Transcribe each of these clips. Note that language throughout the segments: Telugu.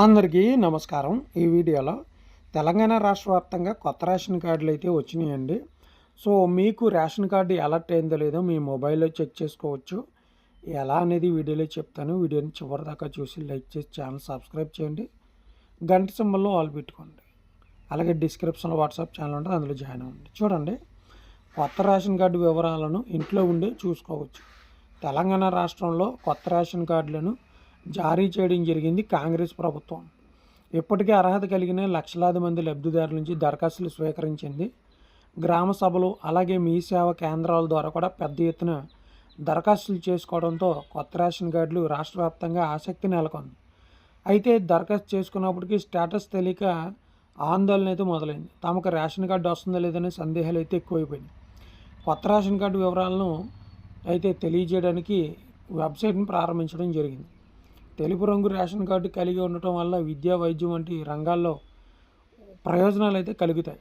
అందరికీ నమస్కారం. ఈ వీడియోలో తెలంగాణ రాష్ట్ర వ్యాప్తంగా కొత్త రేషన్ కార్డులు అయితే వచ్చినాయండి. సో మీకు రేషన్ కార్డు అలర్ట్ అయిందో లేదో మీ మొబైల్లో చెక్ చేసుకోవచ్చు. ఎలా అనేది వీడియోలో చెప్తాను. వీడియోని చివరి దాకా చూసి లైక్ చేసి ఛానల్ సబ్స్క్రైబ్ చేయండి. గంట సింబల్లో ఆల్ పెట్టుకోండి. అలాగే డిస్క్రిప్షన్లో వాట్సాప్ ఛానల్ ఉంటుంది. అందులో జాయిన్ అవ్వండి. చూడండి. కొత్త రేషన్ కార్డు వివరాలను ఇంట్లో ఉండి చూసుకోవచ్చు. తెలంగాణ రాష్ట్రంలో కొత్త రేషన్ కార్డులను జారీ చేయడం జరిగింది కాంగ్రెస్ ప్రభుత్వం. ఇప్పటికే అర్హత కలిగిన లక్షలాది మంది లబ్ధిదారుల నుంచి దరఖాస్తులు స్వీకరించింది. గ్రామ సభలు అలాగే మీ సేవ కేంద్రాల ద్వారా కూడా పెద్ద ఎత్తున దరఖాస్తులు చేసుకోవడంతో కొత్త రేషన్ కార్డులు రాష్ట్ర వ్యాప్తంగా ఆసక్తి నెలకొంది. అయితే దరఖాస్తు చేసుకున్నప్పటికీ స్టేటస్ తెలియక ఆందోళన అయితే మొదలైంది. తమకు రేషన్ కార్డు వస్తుందో లేదనే సందేహాలు అయితే ఎక్కువైపోయినాయి. కొత్త రేషన్ కార్డు వివరాలను అయితే తెలియజేయడానికి వెబ్సైట్ని ప్రారంభించడం జరిగింది. తెలుపు రంగు రేషన్ కార్డు కలిగి ఉండటం వల్ల విద్యా వైద్యం వంటి రంగాల్లో ప్రయోజనాలు అయితే కలుగుతాయి.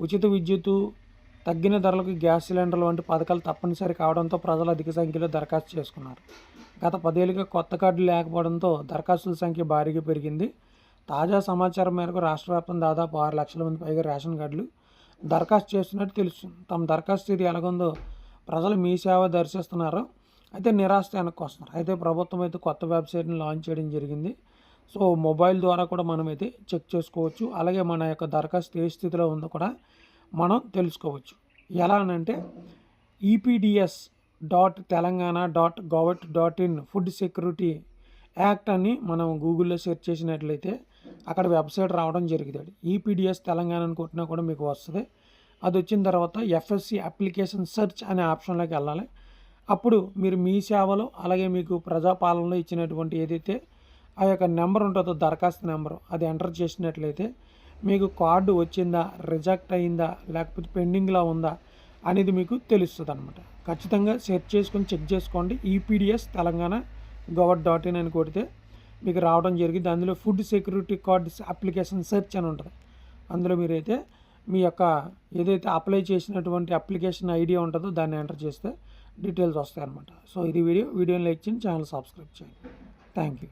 ఉచిత విద్యుత్తు తగ్గిన ధరలకు గ్యాస్ సిలిండర్లు వంటి పథకాలు తప్పనిసరి కావడంతో ప్రజలు అధిక సంఖ్యలో దరఖాస్తు చేసుకున్నారు. గత పదేళ్ళుగా కొత్త కార్డులు లేకపోవడంతో దరఖాస్తుల సంఖ్య భారీగా పెరిగింది. తాజా సమాచారం మేరకు రాష్ట్ర వ్యాప్తంగా దాదాపు ఆరు లక్షల మంది పైగా రేషన్ కార్డులు దరఖాస్తు చేస్తున్నట్టు తెలుస్తుంది. తమ దరఖాస్తు స్థితి ఎలాగుందో ప్రజలు మీ సేవ దర్శిస్తున్నారు. అయితే నిరాశ వెనక్కి వస్తున్నారు. అయితే ప్రభుత్వం అయితే కొత్త వెబ్సైట్ని లాంచ్ చేయడం జరిగింది. సో మొబైల్ ద్వారా కూడా మనమైతే చెక్ చేసుకోవచ్చు. అలాగే మన యొక్క దరఖాస్తు ఏ స్థితిలో ఉందో కూడా మనం తెలుసుకోవచ్చు. ఎలా అంటే ePDS dot Telangana dot govt dot in food security act అని మనం గూగుల్లో సెర్చ్ చేసినట్లయితే అక్కడ వెబ్సైట్ రావడం జరిగింది. ఈపీడిఎస్ తెలంగాణ అని కొట్టినా కూడా మీకు వస్తుంది. అది వచ్చిన తర్వాత ఎఫ్ఎస్సి అప్లికేషన్ సెర్చ్ అనే ఆప్షన్లోకి వెళ్ళాలి. అప్పుడు మీరు మీ సేవలో అలాగే మీకు ప్రజాపాలనలో ఇచ్చినటువంటి ఏదైతే ఆ యొక్క నెంబర్ ఉంటుందో దరఖాస్తు నెంబరు అది ఎంటర్ చేసినట్లయితే మీకు కార్డు వచ్చిందా రిజెక్ట్ అయిందా లేకపోతే పెండింగ్లో ఉందా అనేది మీకు తెలుస్తుంది అనమాట ఖచ్చితంగా సెర్చ్ చేసుకొని చెక్ చేసుకోండి. EPDS Telangana gov dot in అని కొడితే మీకు రావడం జరిగింది. అందులో food security card application search అని ఉంటుంది. అందులో మీరైతే మీ యొక్క ఏదైతే అప్లై చేసినటువంటి అప్లికేషన్ ఐడియా ఉంటుందో దాన్ని ఎంటర్ చేస్తే డీటెయిల్స్ వస్తాయి అనమాట సో ఇది వీడియో వీడియోని లైక్ చేయండి ఛానల్ సబ్స్క్రైబ్ చేయండి. Thank you.